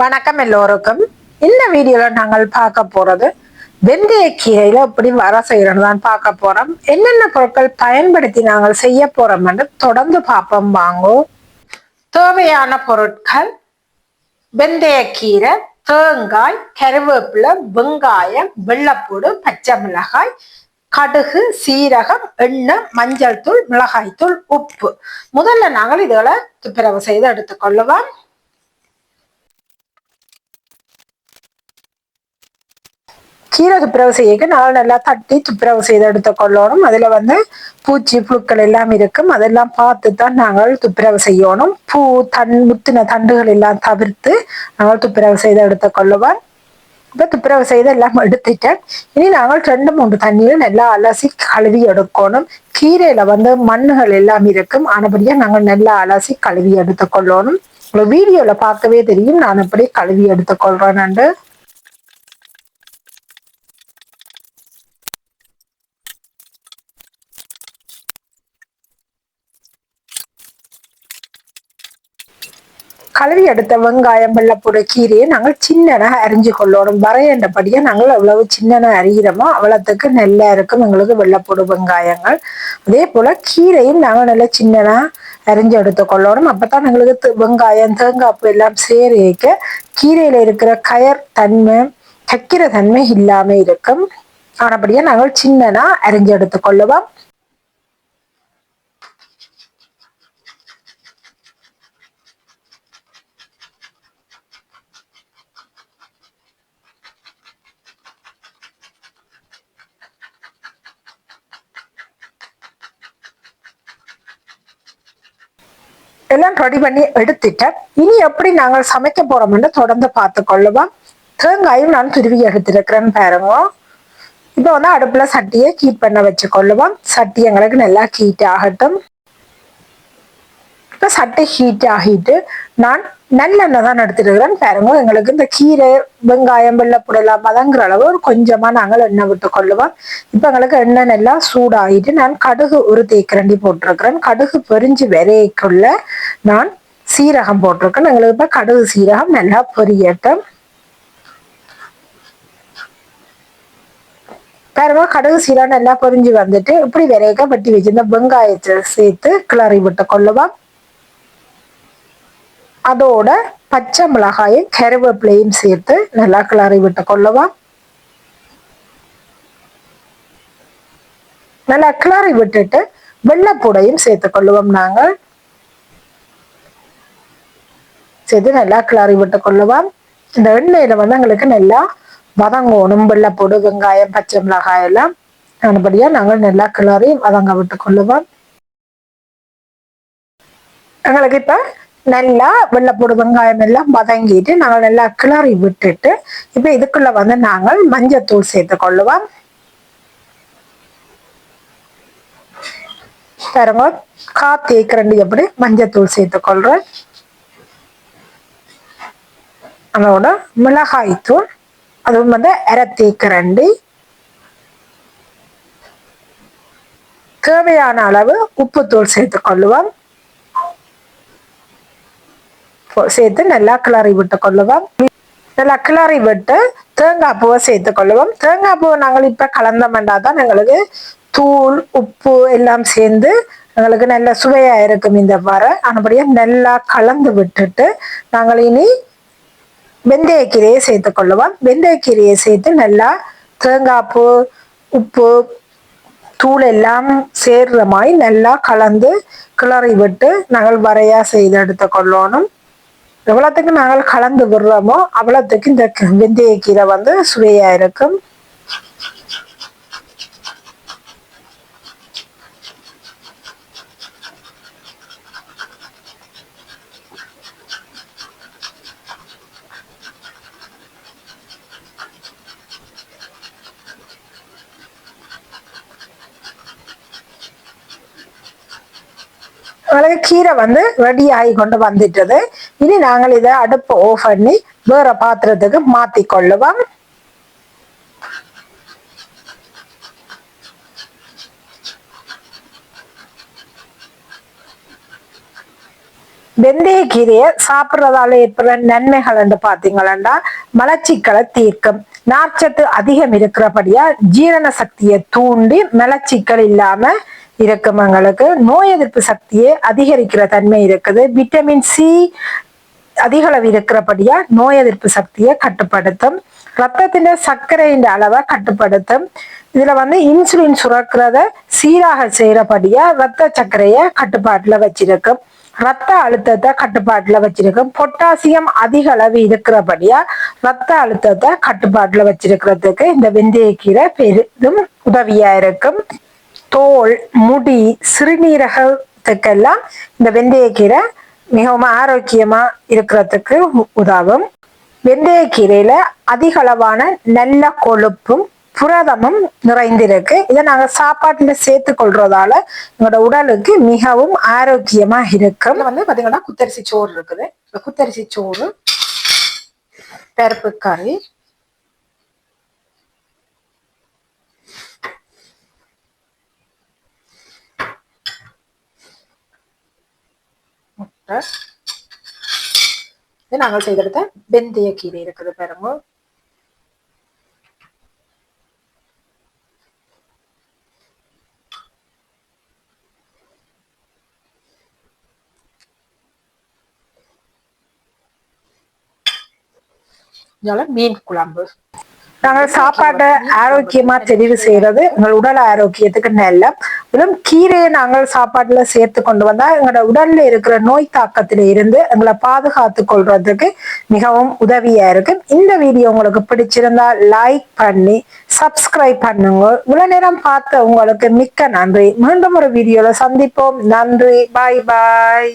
வணக்கம் எல்லோருக்கும். இந்த வீடியோல நாங்கள் பார்க்க போறது வெந்தயக்கீரையில இப்படி எப்படி வர செய்யறோம் தான் பார்க்க போறோம். என்னென்ன பொருட்கள் பயன்படுத்தி நாங்கள் செய்ய போறோம் என்று தொடர்ந்து பார்ப்போம். வாங்கும் தேவையான பொருட்கள் வெந்தயக்கீரை தேங்காய் கருவேப்பிலை வெங்காயம் வெள்ளப்பூடு பச்சை மிளகாய் கடுகு சீரகம் எண்ணெய் மஞ்சள் தூள் மிளகாய் தூள் உப்பு. முதல்ல நாங்கள் இதுகளை துப்புரவு செய்து எடுத்துக்கொள்ளுவோம். கீரை துப்புரவு செய்யக்கு நல்லா நல்லா தட்டி துப்புரவு செய்து எடுத்துக்கொள்ளணும். அதுல வந்து பூச்சி புழுக்கள் எல்லாம் இருக்கும். அதெல்லாம் பார்த்து தான் நாங்கள் துப்புரவு செய்யணும். பூ தன் முத்தின தண்டுகள் எல்லாம் தவிர்த்து நாங்கள் துப்புரவு செய்து எடுத்துக்கொள்ளுவோம். இப்போ துப்புரவு செய்து எல்லாம் எடுத்துட்டேன். இனி நாங்கள் ரெண்டு மூன்று தண்ணியில் நல்லா அலசி கழுவி எடுக்கணும். கீரையில வந்து மண்ணுகள் எல்லாம் இருக்கும். ஆனபடியாக நாங்கள் நல்லா அலசி கழுவி எடுத்துக்கொள்ளணும். உங்களுக்கு வீடியோவில் பார்க்கவே தெரியும். நான் அப்படியே கழுவி எடுத்துக்கொள்றேன்னு கழுவி எடுத்த வெங்காயம் வெள்ளப்பூடு கீரையை நாங்கள் சின்னனாக அரிஞ்சு கொள்ளணும் வரையண்டபடியாக நாங்கள் எவ்வளவு சின்னனாக அறிகிறோமோ அவ்வளோத்துக்கு நெல்லா இருக்கும் எங்களுக்கு வெள்ளப்பூடு வெங்காயங்கள். அதே போல் கீரையும் நாங்கள் நல்லா சின்னனாக அரிஞ்சு எடுத்து கொள்ளணும் அப்போ தான் எங்களுக்கு வெங்காயம் தேங்காய்ப்பு எல்லாம் சேரிக்க கீரையில் இருக்கிற கயர் தன்மை தைக்கிற தன்மை இல்லாமல் இருக்கும். ஆனபடியாக நாங்கள் சின்னனாக அரிஞ்சு எடுத்து கொள்ளுவோம். எல்லாம் ரெடி பண்ணி எடுத்துட்டேன் இனி எப்படி நாங்கள் சமைக்க போறோம்னு தொடர்ந்து பார்த்து கொள்ளுவோம். தேங்காயும் நான் துருவி எடுத்திருக்கிறேன்னு பாருங்க. இப்போ வந்து அடுப்புல சட்டியை ஹீட் பண்ண வச்சு கொள்ளுவோம். சட்டி எங்களுக்கு நல்லா ஹீட் ஆகட்டும். இப்போ சட்டை ஹீட் ஆகிட்டு நான் நல்லெண்ணெய் தான் எடுத்துருக்கிறேன் பாருங்க. எங்களுக்கு இந்த கீரை வெங்காயம் வெள்ளப்புடலாம் மதங்கிற அளவு ஒரு கொஞ்சமா நாங்கள் எண்ணெய் விட்டு கொள்ளுவோம். இப்போ எங்களுக்கு எண்ணெய் நல்லா சூடாகிட்டு நான் கடுகு ஒரு தேக்கரண்டி போட்டிருக்கிறேன். கடுகு பொரிஞ்சு விரைக்குள்ள நான் சீரகம் போட்டிருக்கேன். எங்களுக்கு இப்போ கடுகு சீரகம் நல்லா பொரியட்டும். பாருங்க கடுகு சீரகம் நல்லா பொரிஞ்சு வந்துட்டு இப்படி விரைக்க வெட்டி வச்சிருந்த வெங்காயத்தை சேர்த்து கிளறி விட்டு கொள்ளுவோம். அதோட பச்சை மிளகாயும் கருவேப்பிலையும் சேர்த்து நல்லா கிளறி விட்டு கொள்ளுவோம். நல்லா கிளறி விட்டுட்டு வெள்ளைப்பூடையும் சேர்த்து கொள்ளுவோம் நாங்கள். சேர்த்து நல்லா கிளறி விட்டு கொள்ளுவோம் இந்த எண்ணெயில வந்து எங்களுக்கு நல்லா வதங்கணும் வெள்ளைப்பூடு வெங்காயம் பச்சை மிளகாய் எல்லாம் அதுபடியா நாங்கள் நல்லா கிளறி வதங்க விட்டு கொள்ளுவோம். எங்களுக்கு இப்ப நல்லா வெள்ளைப்பூடு வெங்காயம் எல்லாம் வதங்கிட்டு நாங்கள் நல்லா கிளறி விட்டுட்டு இப்ப இதுக்குள்ள வந்து நாங்கள் மஞ்சத்தூள் சேர்த்து கொள்ளுவோம். பாருங்க காத்து அப்படி எப்படி மஞ்சத்தூள் சேர்த்து கொள்றேன். அதோட மிளகாய் தூள் அதுவும் வந்து அரை தேக்கரண்டி தேவையான அளவு உப்புத்தூள் சேர்த்து கொள்ளுவோம் சேர்த்து நல்லா கிளறி விட்டு கொள்ளுவோம் நல்லா கிளறி விட்டு தேங்காய் பூவை சேர்த்து கொள்ளுவோம் தேங்காய் பூவை நாங்கள் இப்ப கலந்தோம்னா தான் எங்களுக்கு தூள் உப்பு எல்லாம் சேர்ந்து எங்களுக்கு நல்ல சுவையா இருக்கும் இந்த வர ஆனபடியா நல்லா கலந்து விட்டுட்டு நாங்கள் இனி வெந்தயக்கீரையை சேர்த்து கொள்ளுவோம் வெந்தயக்கீரையை சேர்த்து நல்லா தேங்காய்ப்பு உப்பு தூள் எல்லாம் சேர்ற மாதிரி நல்லா கலந்து கிளறி விட்டு நாங்கள் வரையா செய்து எடுத்து கொள்ளணும். எவ்வளோத்துக்கு நாங்கள் கலந்து விடுறோமோ அவ்வளோத்துக்கு இந்த வெந்தயக்கீரை வந்து சுவையாக இருக்கும். எங்களுக்கு கீரை வந்து ரெடி ஆகி கொண்டு வந்துட்டது. இனி நாங்கள் இதை அடுப்பு ஆஃப் பண்ணி வேற பாத்திரத்துக்கு மாத்தி கொள்ளுவோம் வெந்தய கீரையை சாப்பிட்றதால ஏற்படுற நன்மைகள் என்று பார்த்தீங்களா மலச்சிக்கலை தீர்க்கும். நார்ச்சத்து அதிகம் இருக்கிறபடியா ஜீரண சக்தியை தூண்டி மலச்சிக்கல் இல்லாம இருக்கும் எங்களுக்கு நோய் எதிர்ப்பு சக்தியை அதிகரிக்கிற தன்மை இருக்குது. விட்டமின் சி அதிக அளவு இருக்கிறபடியா நோய் எதிர்ப்பு சக்தியை கட்டுப்படுத்தும். ரத்தத்தின் சர்க்கரையின் அளவை கட்டுப்படுத்தும். இதுல வந்து இன்சுலின் சுரக்கிறத சீராக செய்யறபடியா ரத்த சர்க்கரைய கட்டுப்பாட்டுல வச்சிருக்கும். ரத்த அழுத்தத்தை கட்டுப்பாட்டுல வச்சிருக்கும். பொட்டாசியம் அதிக அளவு இருக்கிறபடியா ரத்த அழுத்தத்தை கட்டுப்பாட்டுல வச்சிருக்கிறதுக்கு இந்த வெந்தயக்கீரை பெரிதும் உதவியா இருக்கும். தோல் முடி சிறுநீரகத்துக்கெல்லாம் இந்த வெந்தயக்கீரை மிகவும் ஆரோக்கியமா இருக்கிறதுக்கு உதவும். வெந்தயக்கீரையில அதிக அளவான நல்ல கொழுப்பும் புரதமும் நிறைந்திருக்கு. இதை நாங்க சாப்பாட்டுல சேர்த்து கொள்றதால எங்களோட உடலுக்கு மிகவும் ஆரோக்கியமா இருக்கும். வந்து பாத்தீங்கன்னா குத்தரிசி சோறு இருக்குது. இந்த குத்தரிசி சோறு பருப்பு கறி முட்டை நாங்கள் செய்தெடுத்த வெந்தய கீரை இருக்குது பாருங்க. மீன் குழம்பு. நாங்கள் சாப்பாட்டை ஆரோக்கியமா தெரிவு செய்யறது எங்கள் உடல் ஆரோக்கியத்துக்கு நல்ல. மேலும் கீரையை நாங்கள் சாப்பாட்டுல சேர்த்து கொண்டு வந்தா எங்களோட உடல்ல இருக்கிற நோய் தாக்கத்தில இருந்து எங்களை பாதுகாத்து கொள்றதுக்கு மிகவும் உதவியா இருக்கு இந்த வீடியோ உங்களுக்கு பிடிச்சிருந்தா லைக் பண்ணி சப்ஸ்கிரைப் பண்ணுங்க. இவ்வளவு நேரம் பார்த்த உங்களுக்கு மிக்க நன்றி. மீண்டும் ஒரு வீடியோல சந்திப்போம். நன்றி. பாய் பாய்